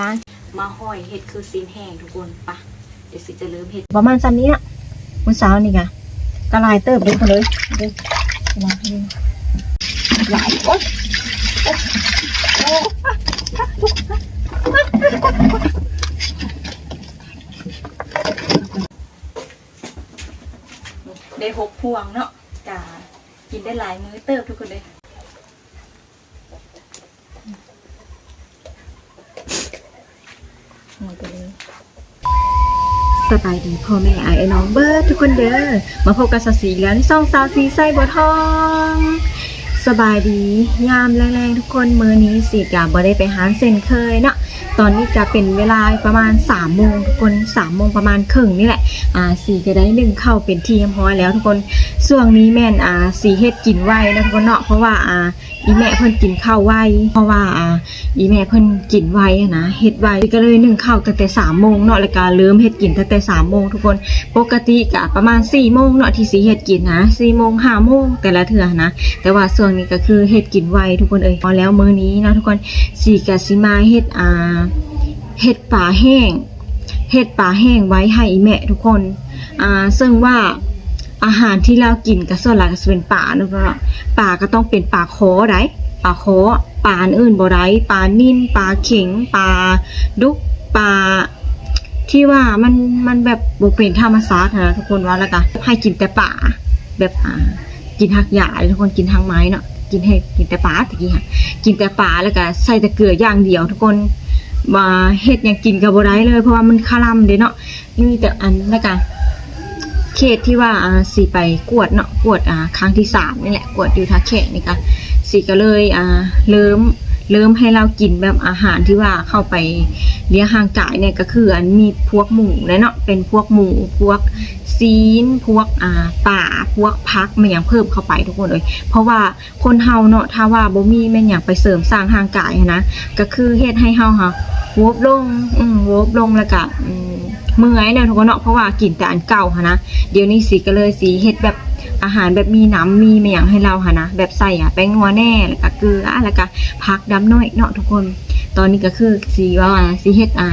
ล้างมาห้อยเห็ดคือซีนแห้งทุกคนปะเดี๋ยวสิจะเริ่มเห็ดประมาณซันนี้น่ะมื้อเช้านี่กะกระลายเติบเลยคนเลยเด้อล้างให้ดูหลายโอ๊ยโอ๊ยโอ๊ยได้หกพวงเนาะกากินได้หลายมื้อเติบทุกคนเลย หมดไปเลยสบายดีพ่อแม่ไอ้น้องเบิร์ดทุกคนเด้อมาพบกับสาวสีแล้วในซ่องสาวสีไส้บัวทอง สบายดียามแรงๆทุกคนมือนี้สีกาบ่ได้ไปหาเส้นเคยเนาะตอนนี้จะเป็นเวลาประมาณ3ามโมงทุกคน3ามโมงประมาณครึ่งนี่แหละอ่าสีก็ได้หนึ่งเข้าเป็นทีมพอยแล้วทุกคน ช่วงนี้แม่นอ่าสีเฮ็ดกินไวนะทุกคนเนาะเพราะว่าอ่าอีแม่เพิ่นกินข้าวไวเพราะว่าอ่าอีแม่เพิ่นกินไวอะนะเฮ็ดไวก็เลยนึ่งข้าวตั้งแต่3ามโมงเนาะแล้วก็เริ่มเฮ็ดกินตั้งแต่3ามโมงทุกคนปกติก็ประมาณ4ี่โมงเนาะที่สีเฮ็ดกินนะ4ี่โมงห้าโมงแต่ละเทื่อนะ แต่ว่าส่วนนี้ก็คือเฮ็ดกินไวทุกคนเอ้ยพอแล้วมื้อนี้นะทุกคนสีกะสิมาเฮ็ดอ่าเฮ็ดปลาแห้งเฮ็ดปลาแห้งไว้ให้อีแม่ทุกคนอ่าซึ่งว่า อาหารที่เรากินก็ส่วนหลักก็เป็นปลาเนาะปลาก็ต้องเป็นปลาโคได้ปลาโคปลาอื่นบ่ได้ปลานิ่นปลาเข็งปลาดุกปลาที่ว่ามันมันแบบบ่เป็นธรรมชาตินะทุกคนว่าแล้วก็ให้กินแต่ป่าแบบอ่ากินหักหยาทุกคนกินทางไม้เนาะกินให้กินแต่ปลาตะกี้ค่ะกินแต่ปลาแล้วก็ใส่แต่เกลืออย่างเดียว ทุกคนมาเฮ็ดยังกินกับบ่ได้เลย เพราะว่ามันคาร่ำเด้เนาะมีแต่อันแล้วก็ เขตที่ว่าอ่าสีไปกวดเนาะกวดอ่าครั้งที่สามนี่แหละกวดยูทาเขตนี่ก็สีก็เลยอ่าเริ่ม เริ่มให้เรากินแบบอาหารที่ว่าเข้าไปเลี้ยงห่างกายเนี่ยก็คืออันมีพวกหมูเลยเนาะเป็นพวกหมูพวกซีน พวกอ่าป่าพวกพักมันอย่างเพิ่มเข้าไปทุกคนเลย เพราะว่าคนเฮาเนาะถ้าว่าบ่มีแม่นอย่างไปเสริมสร้างร่างกายนะก็คือเฮ็ดให้เฮาค่ะวบลงอืมวบลงแล้วก็เมื่อยเนาะทุกคนเนาะเพราะว่ากินแต่อันเก่าหั้นะเดี๋ยวนี้สิก็เลยสิเฮ็ดแบบ อาหารแบบมีน้ำมีม่หยังให้เราหั้นะแบบใส่อะแป้งนัวแน่แล้วก็เกลือแล้วก็ผักดำน้อยเนาะทุกคน ตอนนี้ก็คือสิว่าสิเฮ็ดอ่า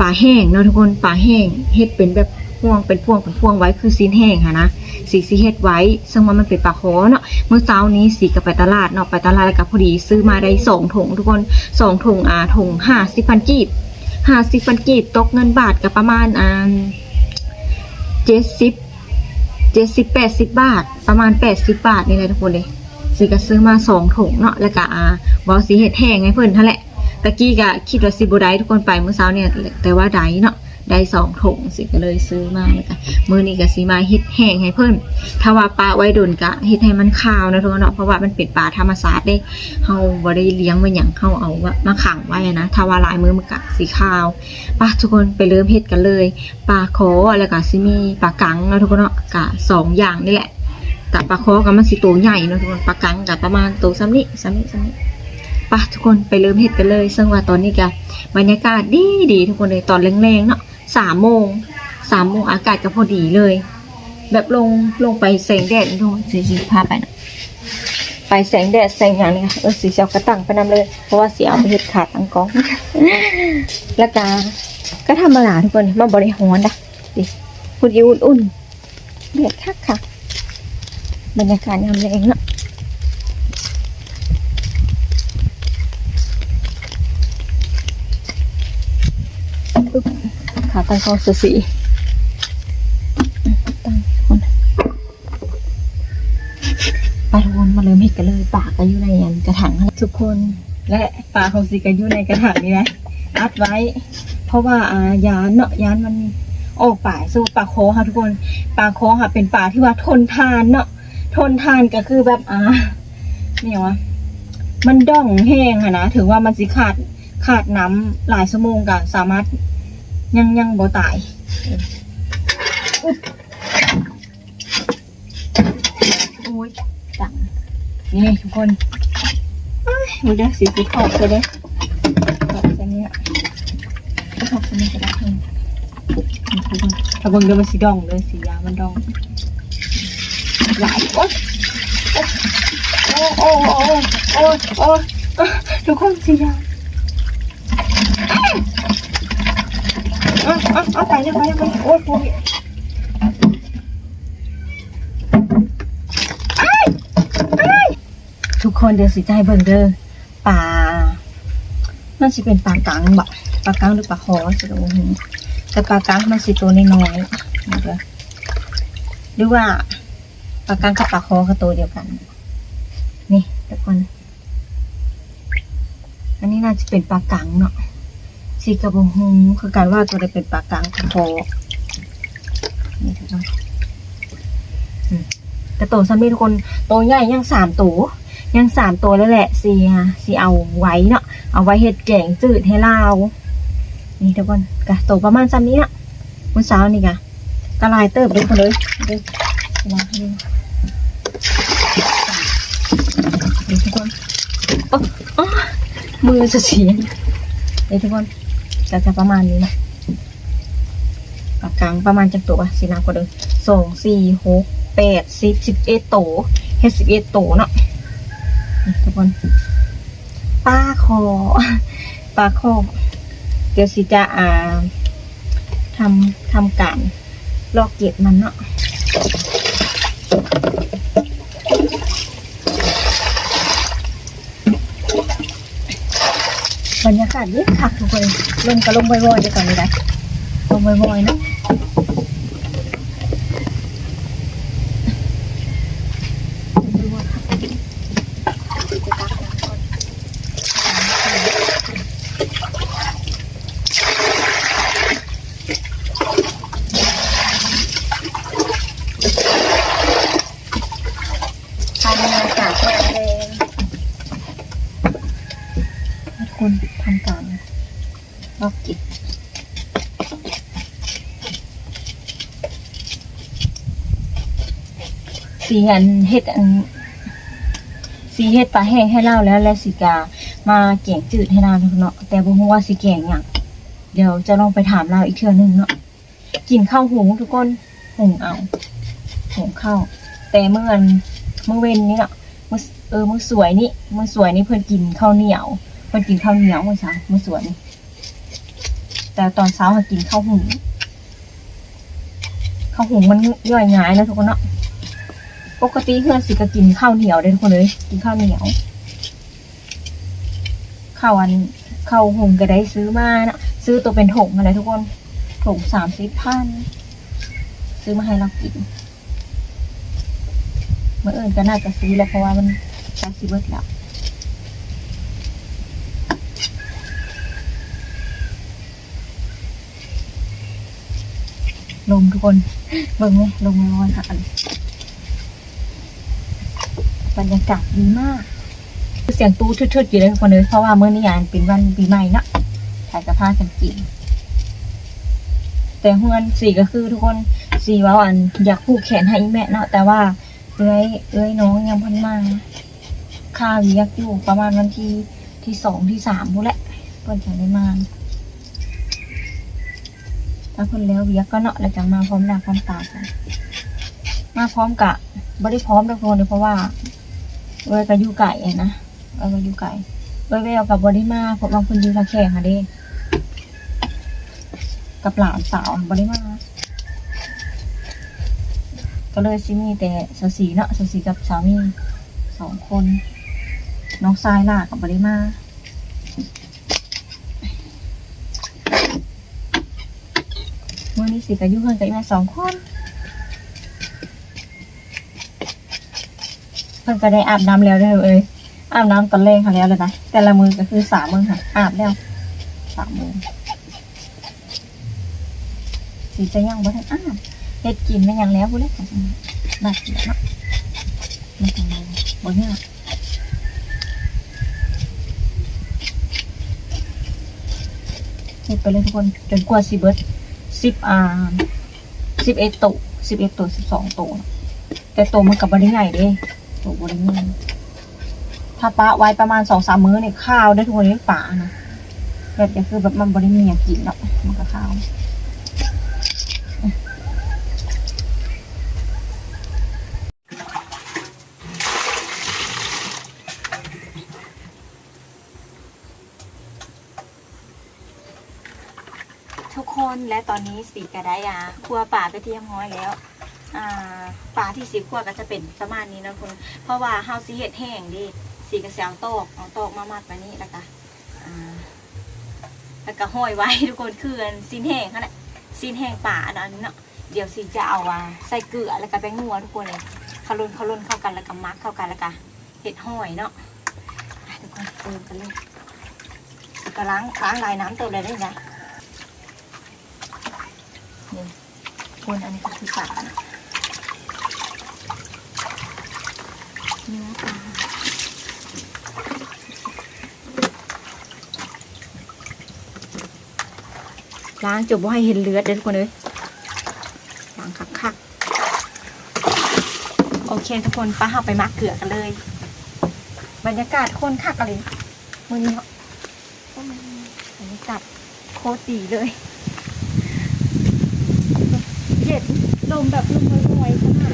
ปลาแห้งเนาะทุกคนปลาแห้งเฮ็ดเป็นแบบพ่วงเป็นพ่วงเป็นพ่วงไว้คือซีนแห้งค่ะนะสีสีเฮ็ดไว้ซึ่งว่ามันเป็นปลาโคเนาะเมื่อเช้านี้สีก็ไปตลาดเนาะไปตลาดแล้วก็พอดีซื้อมาได้สองถุงทุกคนสองถุงอ่าถุงห้าสิบพันกีบห้าสิบพันกีบตกเงินบาทก็ประมาณอ่าเจ็ดสิบ เจ็ดสิบแปดสิบบาท ประมาณแปดสิบบาทนี่แหละทุกคนเลยสีก็ซื้อมาสองถุงเนาะแล้วก็อาบอสีเห็ดแห้งให้เพิ่นนั่นแหละตะกี้ก็คิดว่าสิบได้ทุกคนไปเมื่อเช้าเนี่ยแต่ว่าได้เนาะ ได้สองถุงสิก็เลยซื้อมาแล้วกันมื้อนี้ก็สิมาเฮ็ดแห้งให้เพิ่นถ้าว่าปลาไว้ดนกะเฮ็ดให้มันขาวนะทุกคนเนาะเพราะว่ามันเป็นปลาธรรมชาติเด้เฮาบ่ได้เลี้ยงไว้หยังเฮาเอามาขังไว้นะถ้าว่าลายมือมันก็สีขาวป่ะทุกคนไปเริ่มเฮ็ดกันเลยปลาโคแล้วก็สิมีปลากังนะทุกคนเนาะก็สองอย่างนี่แหละแต่ปลาโคก็มันสิตัวใหญ่นะทุกคนปลากังก็ประมาณโตซ้ำนี้ซ้ำนี้ซ้ำนี้ปะทุกคนไปเริ่มเห็ดกันเลย ซึ่งว่าตอนนี้ก็บรรยากาศดีดีทุกคนเลยตอนแรงๆเนาะ สามโมงสามโมงอากาศก็พอดีเลย แบบลงลงไปแสงแดดทุกคนสีสีพาไปนะไปแสงแดดแสงอย่างนี้ค่ะเออสีเชียวกระตังไปนำเลย เพราะว่าเสียเอาไปเห็ดขาดอังกอง แล้วก็ก็ธรรมดาทุกคนมาบริหารนะดิคุณยิวอุ่นๆเดือดคักค่ะ บรรยากาศยามแรงเนาะ ขาตั้งกล้องสูสีตั้งคนปทุกคนมาเริ่มเห็ดกันเลยปากก็อยู่ในอันกระถางทุกคนและปลาของสีก็อยู่ในกระถางนี่นะอัดไว้ เพราะว่าอายานเนาะยานมันออกป่าสู้ปลาโคค่ะทุกคนปลาโคค่ะ เป็นปลาที่ว่าทนทานเนาะทนทานก็คือแบบอ่าเนี่ยวะมันด่องแห้งอะนะ ถือว่ามันสิขาดขาดน้ำหลายชั่วโมงก็สามารถ ยังยังบ่ตายอุ๊บโอ้ยจังนี่ทุกคนเอ้ยมันได้สีสีขอบเลยเด้ขอบเส้นเนี้ยขอบเส้นนี้ก็ได้เพิ่มทุกคนถ้าเบิ่งเดี๋ยวมันสีดองเลยสียาวมันดองหลายโอ๊ยโอ้โอ้โอ้โอ้โอ้โอ้ทุกคนสียา เอาเอาไปยไปเลยไปเลยโอ้ยโอ้ยอ้ายทุกคนเดี๋ยวสิใจเบิ่งเด้อปลามันสิเป็นปลากังบ่ปลากังหรือปลาคอสิรู้หแต่ปลากังมันสิตัวน้อยๆเด้อหรือว่าปลากังกับปลาคอก็ตัวเดียวกัน นี่ทุกคนอันนี้น่าจะเป็นปลากังเนาะ สีกระบงฮงคือการว่าตัวใดเป็นปากกลางคอนี่ทุกคนอืมแต่โตซัมมี่ทุกคนโตใหญ่ยังสามตัวยังสามตัวแล้วแหละสีฮะสีเอาไว้เนาะเอาไว้เห็ดแกงจืดให้เรานี่ทุกคนกะโตประมาณซัมนี้นะวันเสาร์นี่กะกระลายเติบเลยคนเลยเด้อมาให้ดูทุกคนอ้โอ้มือจะเสียเดี๋ยทุกคน ก็จะประมาณนี้นะปากกลางประมาณจากตัวสีน้ำกว่าเดิมสองสี่หกแปดสิบสิบเอ็ดโตเฮ็ดสิบเอ็ดโตเนาะทุกคนป้าคอป้าคอเดี๋ยวสิจะอ่าทำทำการลอกเกล็ดมันเนาะ บรรยากาศเย็นคักทุกคนลงก็ลงบ่อยๆเดี๋ยวก่อนเลยนะลงบ่อยๆเนาะทำบรรยากาศแรงเลยทุกคนทำการลอกเกล็ด สีอันเฮ็ดอันสีเฮ็ดปลาแห้งให้เล่าแล้วและสีกามาแกงจืดให้เราเนาะแต่บ่ฮู้ว่าสิแกงหยังเดี๋ยวจะลองไปถามเราอีกเทื่อนึงเนาะกินข้าวหุงทุกคนหุงเอาหุงข้าวแต่เมื่อวันเมื่อเว้นนี้เนาะมื้อเออมื้อสวยนี่มื้อสวยนี่เพิ่นกินข้าวเหนียว เพิ่นกินข้าวเหนียวมื้อเช้ามื้อสวยนี่แต่ตอนเช้าเพิ่นกินข้าวหุงข้าวหุงมันย่อยง่ายนะทุกคนเนาะ ปกติเพื่อนสิก็กินข้าวเหนียวเด้ทุกคนเลย กินข้าวเหนียวข้าวอันข้าวหุงก็ได้ซื้อมานะซื้อตัวเป็นถุงอะไรทุกคนถุงสามสิบพันซื้อมาให้เรากินเมื่อเอิญก็น่าจะซื้อแล้วเพราะว่ามันใช้ซีเบิร์ดแล้วลมทุกคนเบิ่งไหมลมร้อนค่ะอัน บรรยากาศดีมากเสียงตู้ทึดๆอยู่เลยทุกคนเลยเพราะว่าเมื่อนี้อ่านเป็นวันปีใหม่เนาะถ่ายสภากันกินแต่เฮือนสี่ก็คือทุกคนสี่ว่าอันอยากผูกแขนให้แม่เนาะแต่ว่าเอ้ยเอ้ยน้องยังพันมาค่าเวียกอยู่ประมาณวันที่ที่สองที่สามพูนแหละเพิ่นจะได้มาถ้าเพิ่นแล้วเวียกก็เนาะแล้วจังมาพร้อมหน้าพร้อมตากันมาพร้อมกะบ่ได้พร้อมทุกคนเลยเพราะว่า เอ้ยก็อยู่ไก่อะนะเอ้ยก็อยู่ไก่เอ้ยแววกับบอดี้มาเพราะบางคนยู่ทางแข่งค่ะเด้กับหลานสาวบอดี้มาก็เลยซิมีแต่สาวสีเนาะสาวสีกับสามีสองคน น้องชายล่ะกับบอดี้มาเมื่อนี้สิกับยุ่เพื่อนกับอีแม่สองคน เพิ่นก็ได้อาบน้ำแล้วเด้อเอ้ยอาบน้ำตอนแรกค่ะแล้วเลยนะแต่ละมือก็คือสามมือค่ะอาบแล้วสามมือสีจะยังบ่ทันอาบเฮ็ดกินไม่ยังแล้วพูดเลยค่ะน่าเกลียดเนาะมันทำไมบ่ยากเฮ็ดไปเลยทุกคนจนกว่าสิเบิดสิบอ่าสิบเอ็ดโตสิบเอ็ดโตสิบสองโตแต่โตมันกับบริใหญ่เด้ ตัวบริเวณถ้าปะไว้ประมาณสองสามมื้อเนี่ยข้าวได้ทุกคนได้ป่านะแบบจะคือแบบมันบริมีอยางกินเนาะมันก็ข้าวทุกคนและตอนนี้สีกระไดอะครัวป่าไปเที่ยมห้อยแล้ว ป่าที่สีครัวก็จะเป็นประมาณนี้นะคุณเพราะว่าเฮาสีเห็ดแห้งดิสีกระเสียงตอกเอาตอกมามัดไว้นี่แล้วก็อ่แล้วก็ห้อยไว้ทุกคนคือนซีนแห้งนั่นแหละซีนแห้งป่าอันนั้นเนาะเดี๋ยวสีจะเอาใส่เกลือแล้วก็แป้งนัวทุกคนเลยคารุนคารุนเข้ากันแล้วก็มักเข้ากันแล้วก็เห็ดห้อยเนาะทุกคนเติมกันเลยก็ล้างล้างลายน้ำเติมเลยได้ไหมนี่คนอันนี้ก็คือป่านะ เนื้อปลาล้างจบว่าให้เห็นเลือดเด็ดกว่าเลยล้างคักคักๆโอเคทุกคนป้าเอาไปมักเกลือกันเลย บรรยากาศโคนคักอะไรมือนี้เนาะบรรยากาศโคตรดีเลยเย็นลมแบบลมลอยๆขนาด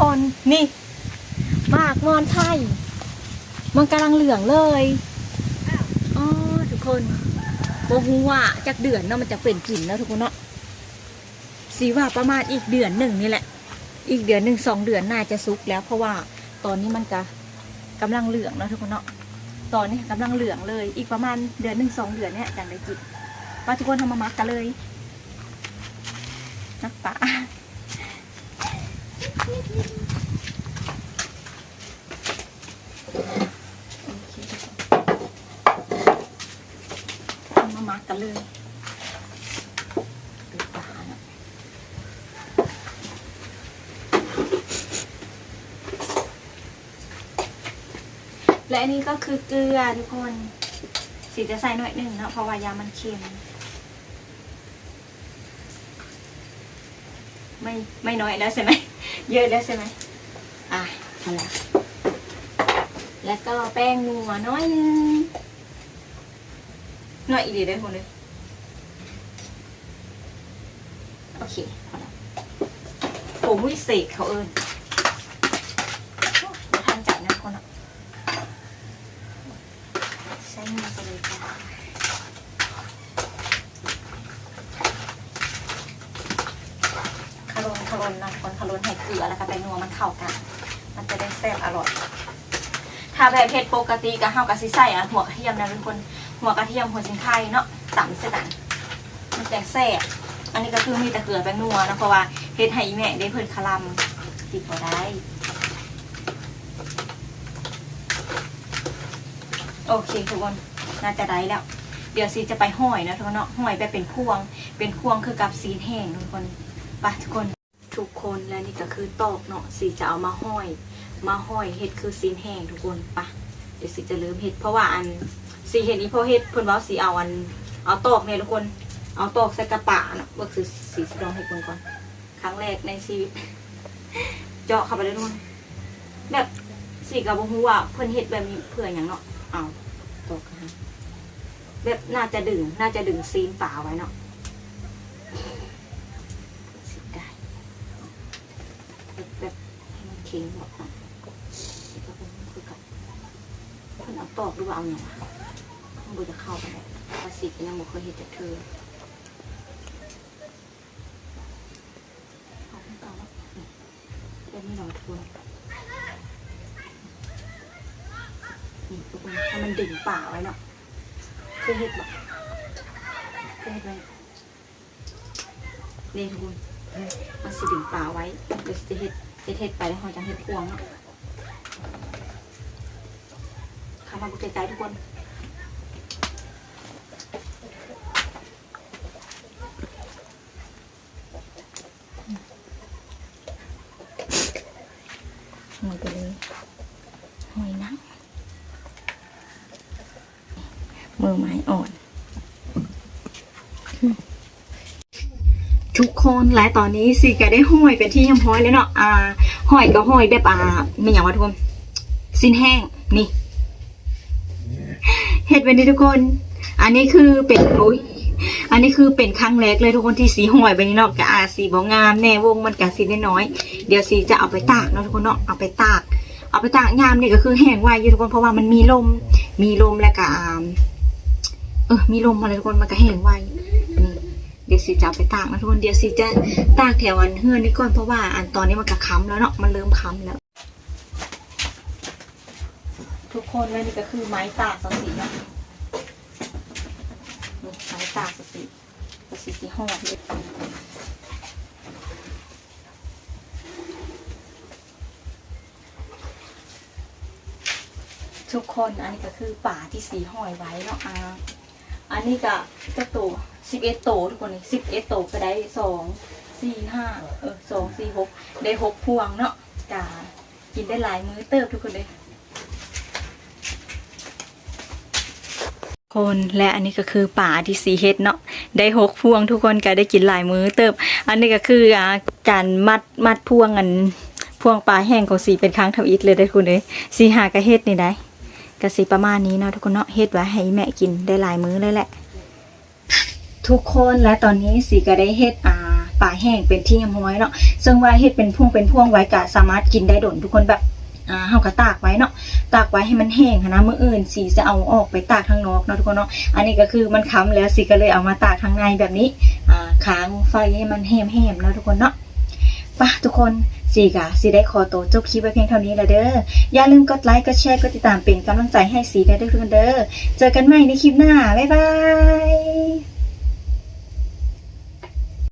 คนนี่หมากมอนไทยมันกำลังเหลืองเลยอ๋อทุกคนโบฮูว่าจากเดือนเนาะมันจะเป็นกลิ่นแล้วทุกคนเนาะสีว่าประมาณอีกเดือนหนึ่งนี่แหละ อีกเดือนหนึ่งสองเดือนน่าจะซุกแล้ว เพราะว่าตอนนี้มันจะกำลังเหลืองเนาะทุกคนเนาะตอนนี้กำลังเหลืองเลย อีกประมาณเดือนหนึ่งสองเดือนเนี่ยจังได้กินว่าทุกคนทำมามักกันเลยนักป่า โอเคเอามามักกันเลยดูปลาน่ะ และอันนี้ก็คือเกลือทุกคนสีจะใส่หน่อยหนึ่งเนาะเพราะว่ายามันเค็มไม่ไม่น้อยแล้วใช่ไหมเยอะแล้วใช่ไหมอะเอาละแล้วก็แป้งนัวน้อยนึงน้อยอีกดีได้คนเลยโอเคพอแล้วผมวิเศษเขาเอิญทานจัดนะคนอะใช้มือไปเลยจ้าคารนคารนนะคนคารนให้เก ลือแล้วก็แป้งนัวมันเข้ากัน มันจะได้แซ่บอร่อย ถ้าแบบเผ็ดปกติก็เฮากะสิใส่อะหัวกระเทียมนะเป็นคนหัวกระเทียมหัวชิงไข่เนาะต่ำใส่กันมันจะแซ่บอันนี้ก็คือมีแต่เกลือแป้งนัวนะเพราะว่าเฮ็ดให้อีแม่ได้เพิ่นคลำติดพอได้โอเคทุกคนน่าจะได้แล้ว เดี๋ยวซีจะไปห้อยนะทุกคนเนาะห้อยไปเป็นพวง เป็นพวงคือกับซีนแห้งทุกคนไปทุกคน ทุกคนและนี่ก็คือตอกเนาะซีจะเอามาห้อย มาห้อยเห็ดคือซีนแห้งทุกคนปะเดี๋ยวสิจะลืมเห็ดเพราะว่าอันสีเห็ดนี้เพราะเห็ดเพิ่นว่าสีเอาอัน เอาตอกเนี่ยทุกคนเอาตอกใส่กระปะเนาะเบิกสีสีสลองเห็ดเพิ่นก่อน ครั้งแรกในชีวิต เจาะเข้าไปเลยทุกคนแบบสีกับบ่ฮู้ว่าเพิ่นเห็ดแบบนี้เพื่ออย่างเนาะเอาตอกนะแบบน่าจะดึงน่าจะดึงซีนป่าไว้เนาะสิได้แบบแบบ ให้งหมดเนาะก็เป็นคือกับเพิ่นเอาตอกหรือว่าเอาอย่างวะมันบ่จะเข้าไปเลยภาษีก็ยังบ่เคยเห็นจากเธอเอาขึ้นต่อาะนี่เดี๋ยวนี้เราทวนนี่ทุกคนถ้ามันดิ่งป่าไว้เนาะเคยเห็ดบ่เคยเห็ดไหมนี่ทุกคนมันสิดิ่งป่าไว้เดี๋ยวจะเห็ด เฮ็ดเฮ็ดไปแล้วเราจะเห็ดพวงเนาะเข้ามาบุกใจทุกคนหอยไปเลยหอยนังมือไม้อ่อน ทุก คนและตอนนี้สิก็ได้ห้อยเป็นที่ยำห้อยแล้วเนาะอ่าห้อยก็ห้อยแบบอ่าไม่อย่างว่าทุกคนสิ้นแห้งนี่เห็ดเป็นนี้ทุกคน อันนี้คือเป็นอุ้ยอันนี้คือเป็นครั้งแรกเลยทุกคนที่สีห่อยไปนี่เนาะกะอาสีบองามแน่วงมันกะสีน้อยเดี๋ยวสีจะเอาไปตากเนาะทุกคนเนาะเอาไปตากเอาไปตากยามนี่ก็คือแห้งไวอยู่ทุกคนเพราะว่ามันมีลม มีลมแล้วก็เออมีลมอะไรทุกคนมันก็แห้งไว เดี๋ยวสิจะไปตากนะทุกคนเดี๋ยวสิจะตากแถวอันเฮือนนี่ก่อนเพราะว่าอันตอนนี้มันก็ค้ำแล้วเนาะมันเริ่มค้ำแล้ว ทุกคนแล้วนี่ก็คือไม้ตากสังสีเนาะนี่ไม้ตากสสีสสีสีห่อเลยทุกคนอันนี้ก็คือป่าที่สีห้อยไว้เนาะอ่าอันนี้ก็จะโต สิบเอ็ดโตทุกคนสิบเอ็ดโตก็ได้สองสี่ห้าเออสองสี่หกได้หกพวงเนาะกากินได้หลายมื้อเติบทุกคนเลยคนและอันนี้ก็คือป่าที่สีเฮ็ดเนาะได้หกพวงทุกคนก็ได้กินหลายมื้อเติบ อันนี้ก็คืออ่าการมัดมัดพวงอันพวงปลาแห้งของสีเป็นครั้งทำอิฐเลยได้คุณเลยสีหากระเฮ็ดนี่ได้กระสีประมาณนี้เนาะทุกคนเนาะเฮ็ดไว้ให้แม่กินได้หลายมื้อเลยแหละ ทุกคนและตอนนี้สีก็ได้เฮ็ดอ่าปลาแห้งเป็นที่ยำห้อยเนาะซึ่งว่าเฮ็ดเป็นพวงเป็นพวงไว้ก็สามารถกินได้ดนทุกคนแบบอ่าเฮาก็ตากไว้เนาะตากไว้ให้มันแห้งนะมื้ออื่นสีจะเอาออกไปตากข้างนอกเนาะทุกคนเนาะอันนี้ก็คือมันค้ำแล้วสีก็เลยเอามาตากข้างในแบบนี้อ่าค้างไฟให้มันแห้มๆแล้วทุกคนเนาะปะทุกคนสีกะสีได้ขอตัวจบคลิปไว้เพียงเท่านี้แล้วเด้อ อย่าลืมกดไลค์ กดแชร์ กดติดตามเป็นกำลังใจให้สีได้ด้วยทุกคนเด้อ เจอกันใหม่ในคลิปหน้า บ๊ายบาย